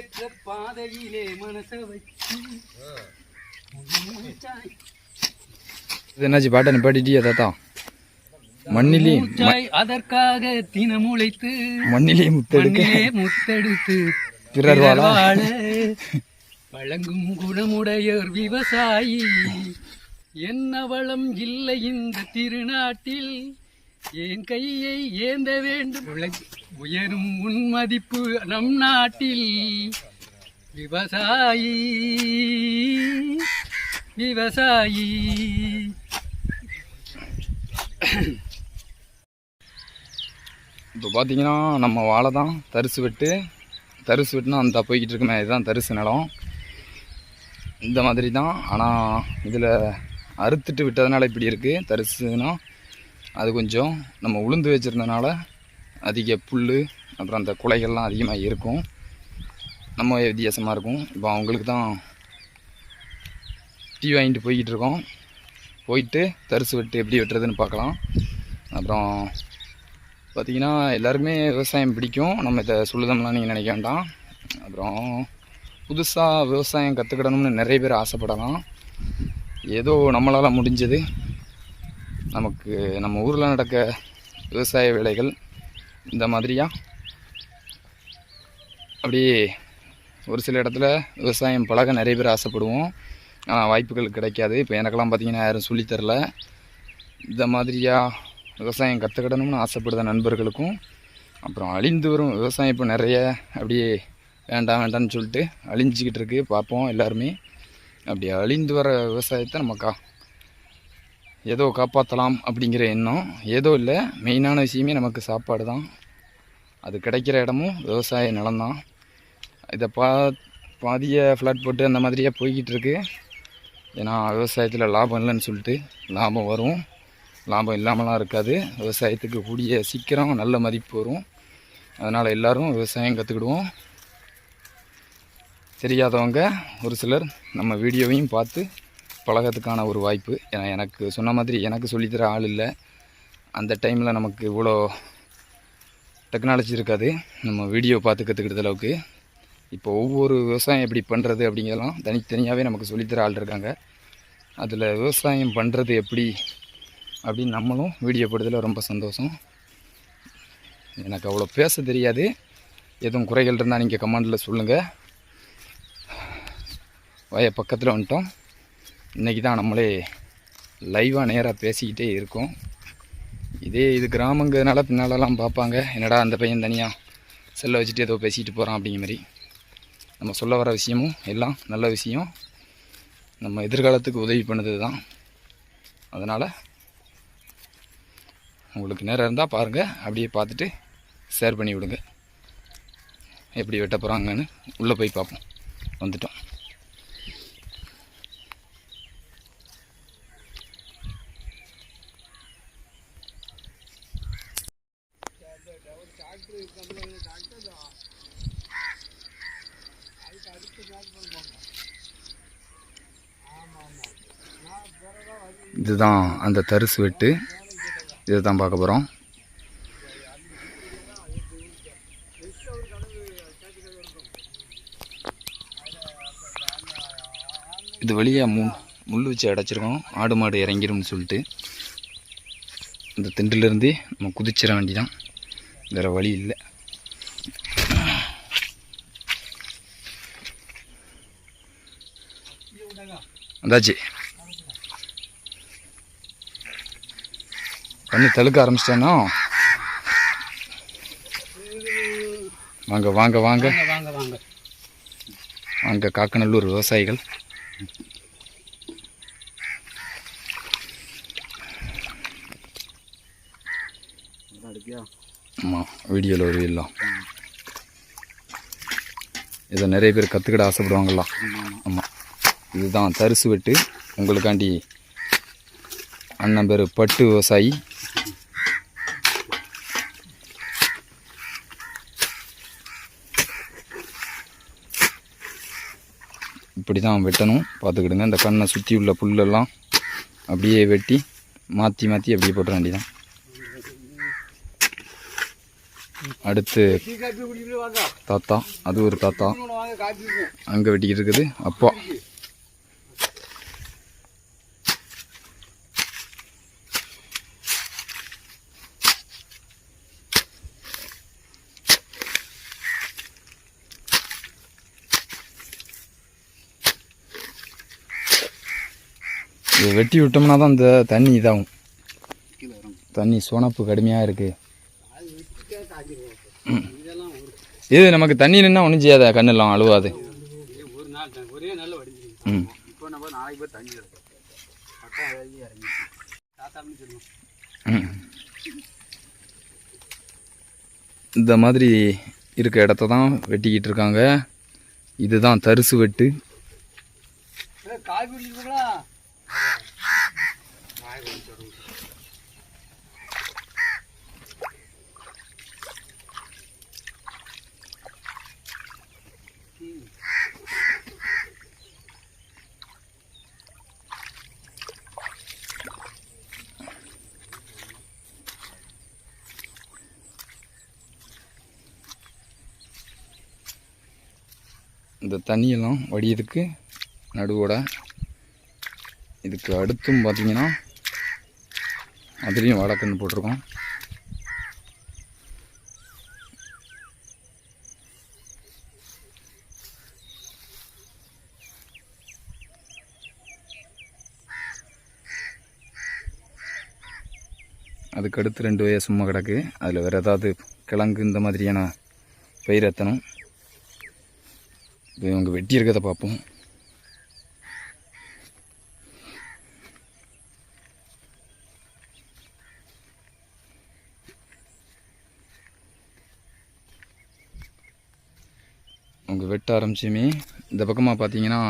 முன்னேற்ற பாதையிலே மனச வச்சு. என்னாச்சு? பாட்டை நிப்பாட்டிட்டியா தாத்தா? மண்ணிலே மூச்சாய் அதற்காக தினம் உழைத்து மண்ணிலே முத்தெடுக்க முத்தெடுத்து பிறர் வாழ வழங்கும் குணமுடையோர் விவசாயி. என்ன வளம் இல்லை இந்த திருநாட்டில்? என் கையை ஏந்த வேண்டும். உயரும் உன் மதிப்பு நம் நாட்டில். விவசாயி விவசாயி. இப்போ பார்த்தீங்கன்னா நம்ம வாழை தான் தரிசு வெட்டு. தரிசு வெட்டுனா அந்த போய்கிட்டு இருக்குமே இதுதான் தரிசு நிலம். இந்த மாதிரி தான். ஆனால் இதில் அறுத்துட்டு விட்டதுனால இப்படி இருக்குது தரிசுனா அது கொஞ்சம் நம்ம உளுந்து வச்சுருந்தனால அதிக புல் அப்புறம் அந்த குலைகள்லாம் அதிகமாக இருக்கும். நம்ம வித்தியாசமாக இருக்கும். இப்போ அவங்களுக்கு தான் டீ வாங்கிட்டு போய்கிட்டு இருக்கோம். போயிட்டு தரிசு வெட்டு எப்படி வெட்டுறதுன்னு பார்க்கலாம். அப்புறம் பார்த்திங்கன்னா எல்லாருமே விவசாயம் பிடிக்கும். நம்ம இதை சொல்லுதம்லாம் நீங்கள் நினைக்க வேண்டாம். அப்புறம் புதுசாக விவசாயம் கற்றுக்கிடணும்னு நிறைய பேர் ஆசைப்படலாம். ஏதோ நம்மளால் முடிஞ்சது. நமக்கு நம்ம ஊரில் நடக்க விவசாய வேலைகள் இந்த மாதிரியாக அப்படியே ஒரு சில இடத்துல விவசாயம் பழக நிறைய பேர் ஆசைப்படுவோம். ஆனால் வாய்ப்புகள் கிடைக்காது. இப்போ எனக்கெல்லாம் பார்த்திங்கன்னா யாரும் சொல்லித்தரல இந்த மாதிரியாக விவசாயம் கற்றுக்கிடணும்னு ஆசைப்படுற நண்பர்களுக்கும் அப்புறம் அழிந்து வரும் விவசாயம் இப்போ நிறைய அப்படியே வேண்டாம் வேண்டாம்னு சொல்லிட்டு அழிஞ்சிக்கிட்டு இருக்கு. பார்ப்போம் எல்லாருமே. அப்படி அழிந்து வர விவசாயத்தை நம்ம கா ஏதோ காப்பாற்றலாம் அப்படிங்கிற எண்ணம். ஏதோ இல்லை மெயினான விஷயமே நமக்கு சாப்பாடு தான் அது கிடைக்கிற இடமும் விவசாய நிலம்தான். இதை பா பாதியை ஃப்ளாட் போட்டு அந்த மாதிரியே போய்கிட்டு இருக்கு ஏன்னா விவசாயத்தில் லாபம் இல்லைன்னு சொல்லிட்டு லாபம் வரும். லாபம் இல்லாமலாம் இருக்காது. விவசாயத்துக்கு கூடிய சீக்கிரம் நல்ல மதிப்பு வரும். அதனால் எல்லாரும் விவசாயம் கற்றுக்கிடுவோம் தெரியாதவங்க ஒரு சிலர் நம்ம வீடியோவையும் பார்த்து பழகத்துக்கான ஒரு வாய்ப்பு. ஏன்னா எனக்கு சொன்ன மாதிரி எனக்கு சொல்லித்தர ஆள் இல்லை. அந்த டைமில் நமக்கு இவ்வளோ டெக்னாலஜி இருக்காது. நம்ம வீடியோ பார்த்து கற்றுக்கிட்ட அளவுக்கு. இப்போ ஒவ்வொரு விவசாயம் எப்படி பண்ணுறது அப்படிங்கிறதெல்லாம் தனித்தனியாகவே நமக்கு சொல்லித்தர ஆள் இருக்காங்க. அதில் விவசாயம் பண்ணுறது எப்படி அப்படின்னு நம்மளும் வீடியோ போடுறதுல ரொம்ப சந்தோஷம். எனக்கு அவ்வளோ பேச தெரியாது. எதுவும் குறைகள் இருந்தால் நீங்கள் கமெண்டில் சொல்லுங்கள் வய பக்கத்தில் வந்துட்டோம். இன்றைக்கி தான் நம்மளே லைவாக நேராக பேசிக்கிட்டே இருக்கோம். இதே இது கிராமங்கிறதுனால பின்னாலெல்லாம் பார்ப்பாங்க. என்னடா அந்த பையன் தனியாக செல்லை வச்சுட்டு ஏதோ பேசிக்கிட்டு போகிறான் அப்படிங்கிற மாதிரி. நம்ம சொல்ல வர விஷயமும் எல்லாம் நல்ல விஷயம். நம்ம எதிர்காலத்துக்கு உதவி பண்ணது தான் அதனால் உங்களுக்கு நேரம் இருந்தால் பாருங்கள் அப்படியே பார்த்துட்டு ஷேர் பண்ணி விடுங்க. எப்படி வெட்ட போகிறாங்கன்னு உள்ளே போய் பார்ப்போம். வந்துட்டோம். இதுதான் அந்த தரிசு வெட்டு. இதை தான் பார்க்க போகிறோம் இது வழியாக மு முள் வச்சு அடைச்சிருக்கோம். ஆடு மாடு இறங்கிரும்னு சொல்லிட்டு. இந்த திண்டிலிருந்தே நம்ம குதிச்சிட வேண்டிதான். வேறு வழி இல்லை. அந்தாச்சு. கண்ணு தழுக்க ஆரம்பிச்சிட்டேனோ? வாங்க வாங்க வாங்க. வாங்க வாங்க வாங்க. வாங்க காக்கநல்லூர் விவசாயிகள் ஆமாம் வீடியோவில் ஒரு இல்லம் இதை நிறைய பேர் கற்றுக்கிட ஆசைப்படுவாங்களா ஆமாம் இதுதான் தரிசு வெட்டு. உங்களுக்காண்டி அண்ணன் பேர் பட்டு விவசாயி. இப்படி தான் வெட்டணும். பார்த்துக்கிடுங்க. இந்த கண்ணை சுற்றி உள்ள புல்லெல்லாம் அப்படியே வெட்டி மாற்றி மாற்றி அப்படியே போட்டுற வேண்டியதான் அடுத்து தாத்தா அது ஒரு தாத்தா. அங்கே வெட்டிக்கிட்டு இருக்குது. அப்பா. வெட்டி விட்டோம்னா தான் இந்த தண்ணி இதாகும். தண்ணி சோனப்பு கடுமையாக இருக்குது இது நமக்கு தண்ணி நின்னா ஒன்றும் செய்யாத கண்ணெல்லாம் அழுவாது. நாள் ம். இப்போ நம்ம நாளைக்கு போய் தண்ணி இந்த மாதிரி இருக்க இடத்த தான் வெட்டிக்கிட்டு இருக்காங்க. இதுதான் தரிசு வெட்டு. காய் இந்த தண்ணியெல்லாம் வடியதுக்கு நடுவோட இதுக்கு அடுத்தும் பார்த்திங்கன்னா அதுலேயும் வாழைக்கன்று போட்டிருக்கோம். அதுக்கு அடுத்து ரெண்டு வயசு சும்மா கிடக்கு. அதில் வேறு ஏதாவது கிழங்கு இந்த மாதிரியான பயிர் எத்தனும். இவங்க வெட்டி இருக்கிறத பார்ப்போம் அவங்க வெட்ட ஆரம்பிச்சுமே. இந்த பக்கமாக பார்த்தீங்கன்னா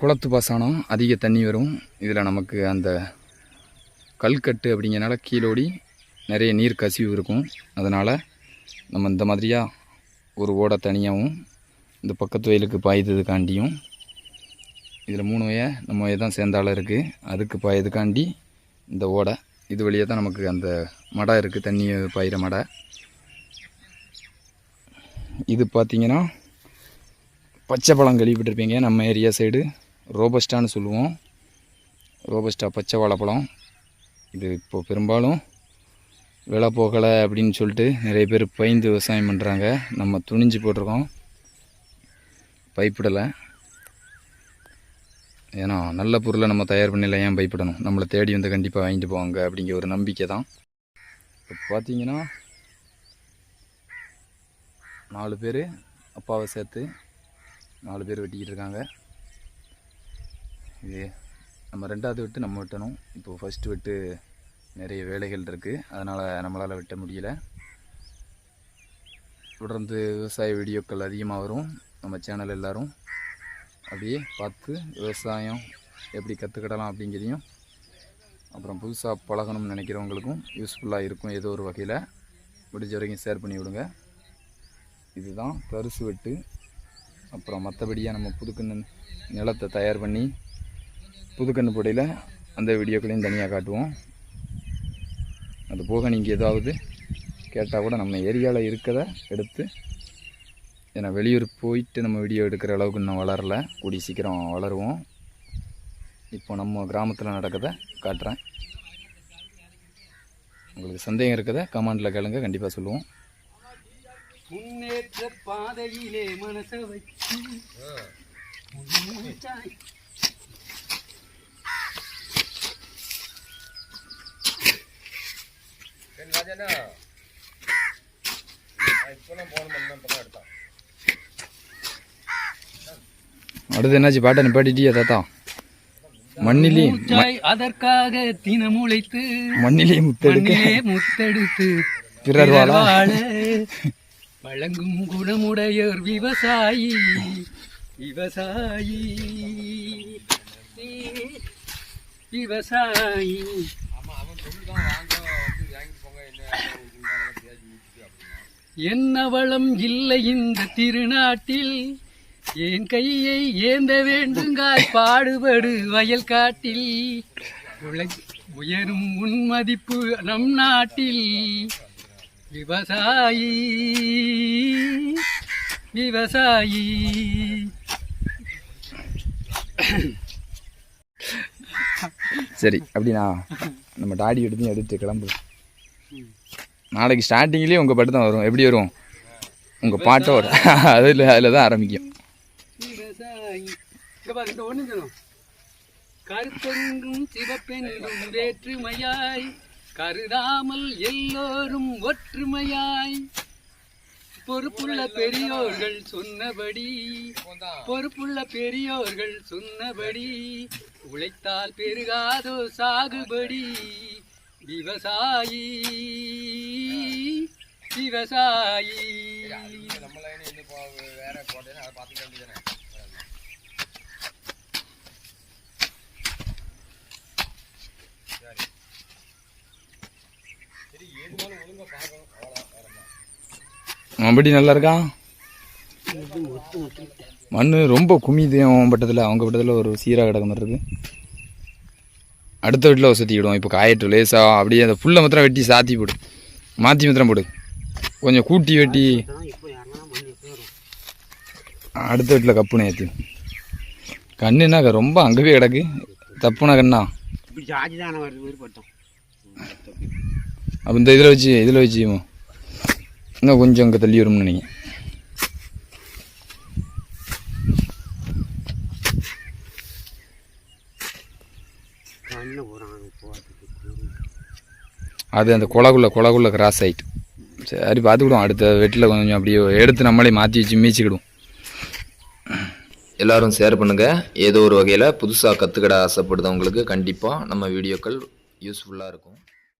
குளத்து பாசனம் அதிக தண்ணி வரும். இதில் நமக்கு அந்த கல்கட்டு அப்படிங்கிறனால கீழோடி நிறைய நீர் கசிவு இருக்கும். அதனால் நம்ம இந்த மாதிரியாக ஒரு ஓடை தனியாகவும் இந்த பக்கத்து வயலுக்கு பாய்த்ததுக்காண்டியும் இதில் மூணு வய நம்ம வய தான் சேர்ந்தாலும் இருக்குது அதுக்கு பாயதுக்காண்டி இந்த ஓடை இது வழியாக தான் நமக்கு அந்த மடை இருக்குது தண்ணி பாயிற மடை. இது பார்த்திங்கன்னா பச்சை பழம் கழுவிப்பட்டிருப்பீங்க நம்ம ஏரியா சைடு. ரோபஸ்டான்னு சொல்லுவோம். ரோபஸ்டா பச்சை வாழைப்பழம். இது இப்போ பெரும்பாலும் விலை போகலை அப்படின்னு சொல்லிட்டு நிறைய பேர் பயந்து விவசாயம் பண்ணுறாங்க நம்ம துணிஞ்சு போட்டிருக்கோம். பயப்படலை. ஏன்னா நல்ல பொருளை நம்ம தயார் பண்ணல ஏன் பயப்படணும்? நம்மளை தேடி வந்து கண்டிப்பாக வாங்கிட்டு போவாங்க அப்படிங்கிற ஒரு நம்பிக்கை தான். இப்போ பார்த்தீங்கன்னா நாலு பேர் அப்பாவை சேர்த்து நாலு பேர் வெட்டிக்கிட்டு இருக்காங்க. இது நம்ம ரெண்டாவது வெட்டு நம்ம வெட்டணும். இப்போ ஃபஸ்ட்டு வெட்டு நிறைய வேலைகள் இருக்குது அதனால் நம்மளால் வெட்ட முடியல. தொடர்ந்து விவசாய வீடியோக்கள் அதிகமாக வரும். நம்ம சேனல் எல்லோரும் அப்படியே பார்த்து விவசாயம் எப்படி கற்றுக்கிடலாம் அப்படிங்கிறதையும் அப்புறம் புதுசாக பழகணும்னு நினைக்கிறவங்களுக்கும் யூஸ்ஃபுல்லாக இருக்கும் ஏதோ ஒரு வகையில். முடிஞ்ச வரைக்கும் ஷேர் பண்ணி விடுங்க. இதுதான் தரிசு வெட்டு. அப்புறம் மற்றபடியாக நம்ம புதுக்கண்ணு நிலத்தை தயார் பண்ணி புதுக்கண்ணு பொடியில் அந்த வீடியோக்களையும் தனியாக காட்டுவோம். அது போக நீங்கள் ஏதாவது கேட்டால் கூட நம்ம ஏரியாவில் இருக்கதை எடுத்து ஏன்னா வெளியூர் போயிட்டு நம்ம வீடியோ எடுக்கிற அளவுக்கு இன்னும் வளரல. கூடி சீக்கிரம் வளருவோம். இப்போ நம்ம கிராமத்தில் நடக்கிறத காட்டுறேன். உங்களுக்கு சந்தேகம் இருக்கதை கமெண்டில் கேளுங்க கண்டிப்பாக சொல்லுவோம். முன்னேற்ற பாதையிலே மனச வச்சு முன்னேற்றாய். அடுத்து என்னாச்சு? பாட்டை நிப்பாட்டிட்டியா தாத்தா? மூச்சாய் அதற்காக தினம் உழைத்து மண்ணிலேயே முத்தெடுக்க. மண்ணிலே முத்தெடுத்து பிறர் வாழ. வாழ. வழங்கும் குணமுடையோர் விவசாயி விவசாயி. விவசாயி. என்ன வளம் இல்லை இந்த திருநாட்டில் என் கையை ஏந்த வேண்டுங்காய் பாடுபடு வயல் காட்டில். உயரும் உன் மதிப்பு நம் நாட்டில். விவசாயி விவசாயி. சரி அப்படின்னா நம்ம டாடி எடுத்து எடுத்து கிளம்பு. நாளைக்கு ஸ்டார்டிங்லேயே உங்கள் பாட்டு தான் வரும். எப்படி வரும்? உங்கள் பாட்டோட அதில் அதில் தான் ஆரம்பிக்கும். பாரு இந்த ஒண்ணு வேற்றுமையாய் கருதாமல் எல்லோரும் ஒற்றுமையாய். பொறுப்புள்ள பெரியோர்கள் சொன்னபடி பொறுப்புள்ள பெரியோர்கள் சொன்னபடி உழைத்தால் பெருகாதோ சாகுபடி. விவசாயி விவசாயி. மம்படி நல்லா இருக்கா மண் ரொம்ப குமியுது அவன் பட்டத்தில் அவங்க பட்டத்தில் ஒரு சீராக கிடக்க மாதிரி அடுத்த வீட்டில் வசதிக்கிடும் இப்போ காயட்டு லேசா அப்படியே அந்த புல்லை மாத்திரம் வெட்டி சாத்தி போடு. மாற்றி மாத்திரம் போடு. கொஞ்சம் கூட்டி வெட்டி. அடுத்த வீட்டில் கப்புன்னு ஏற்றி கண்ணுனா ரொம்ப அங்கவே கிடக்கு. தப்புனா கண்ணா? அப்போ இந்த இதில் வச்சு இதில் வச்சு இன்னும் கொஞ்சம் அங்கே தள்ளி வரும்னு நினைக்கிறேன். அது அந்த குளகுள்ள குளகுள்ள கிராஸ் ஆகிட்டு சரி பார்த்துக்கிடுவோம். அடுத்த வெட்டில் கொஞ்சம் அப்படியே எடுத்து நம்மளே மாற்றி வச்சு மீச்சிக்கிடுவோம். எல்லாரும் ஷேர் பண்ணுங்கள் ஏதோ ஒரு வகையில் புதுசாக கற்றுக்கிட ஆசைப்படுதவங்களுக்கு கண்டிப்பாக நம்ம வீடியோக்கள் யூஸ்ஃபுல்லாக இருக்கும்.